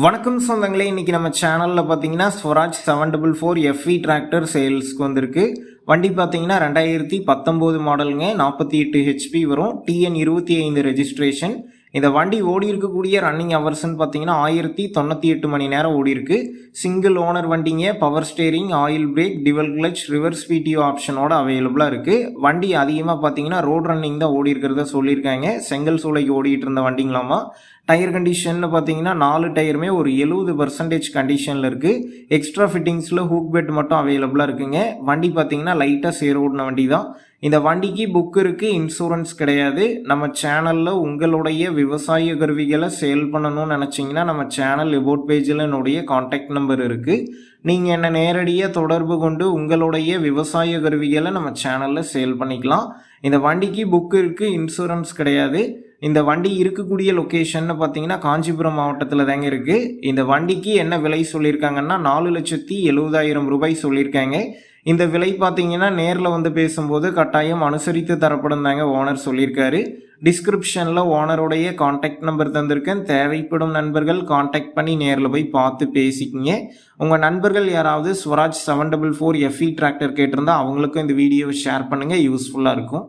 வணக்கம் சொந்தங்களே இன்றைக்கி நம்ம சேனலில் பார்த்தீங்கன்னா Swaraj seven double four FE tractor சேல்ஸ்க்கு வந்திருக்கு. வண்டி பார்த்தீங்கன்னா ரெண்டாயிரத்தி பத்தொம்போது மாடலுங்க நாற்பத்தி எட்டு ஹெச்பி வரும். டிஎன் இருபத்தி ஐந்து ரெஜிஸ்ட்ரேஷன் இந்த வண்டி ஓடி இருக்கக்கூடிய ரன்னிங் ஹவர்ஸ்னு பார்த்தீங்கன்னா ஆயிரத்தி தொண்ணூற்றி எட்டு மணி நேரம் ஓடி இருக்கு. சிங்கிள் ஓனர் வண்டிங்க power steering oil brake dual clutch reverse PTO ஆப்ஷனோட அவைலபிளாக இருக்குது வண்டி அதிகமாக பார்த்தீங்கன்னா ரோட் ரன்னிங் தான் ஓடி இருக்கிறத சொல்லியிருக்காங்க. செங்கல் சூளைக்கு ஓடிட்டு இருந்த வண்டிங்களாமா? டயர் கண்டிஷன்னு பார்த்தீங்கன்னா நாலு டயருமே ஒரு எழுபது பர்சன்டேஜ் கண்டிஷனில் இருக்குது எக்ஸ்ட்ரா ஃபிட்டிங்ஸில் ஹூக் பெட் மட்டும் அவைலபிளாக இருக்குங்க. வண்டி பார்த்தீங்கன்னா லைட்டாக சேர் ஓடின வண்டி தான். இந்த வண்டிக்கு புக் இருக்குது இன்சூரன்ஸ் கிடையாது. நம்ம சேனலில் உங்களுடைய விவசாய கருவிகளை சேல் பண்ணணும்னு நினச்சிங்கன்னா நம்ம சேனல் எபோட் பேஜில் என்னுடைய காண்டாக்ட் நம்பர் இருக்குது நீங்கள் என்னை நேரடியாக தொடர்பு கொண்டு உங்களுடைய விவசாய கருவிகளை நம்ம சேனலில் சேல் பண்ணிக்கலாம். இந்த வண்டிக்கு புக் இருக்குது இன்சூரன்ஸ் கிடையாது. இந்த வண்டி இருக்கக்கூடிய லொக்கேஷன்னு பார்த்தீங்கன்னா காஞ்சிபுரம் மாவட்டத்தில் தாங்க இருக்குது இந்த வண்டிக்கு என்ன விலை சொல்லியிருக்காங்கன்னா நாலு லட்சத்தி எழுபதாயிரம் ரூபாய் சொல்லியிருக்காங்க. இந்த விலை பார்த்தீங்கன்னா நேரில் வந்து பேசும்போது கட்டாயம் அனுசரித்து தரப்படும் தாங்க ஓனர் சொல்லியிருக்காரு. டிஸ்கிரிப்ஷனில் ஓனருடைய காண்டாக்ட் நம்பர் தந்திருக்கேன். தேவைப்படும் நண்பர்கள் காண்டாக்ட் பண்ணி நேரில் போய் பார்த்து பேசிக்கிங்க. உங்கள் நண்பர்கள் யாராவது Swaraj seven double four FE tractor கேட்டிருந்தா அவங்களுக்கும் இந்த வீடியோவை ஷேர் பண்ணுங்கள் யூஸ்ஃபுல்லாக இருக்கும்.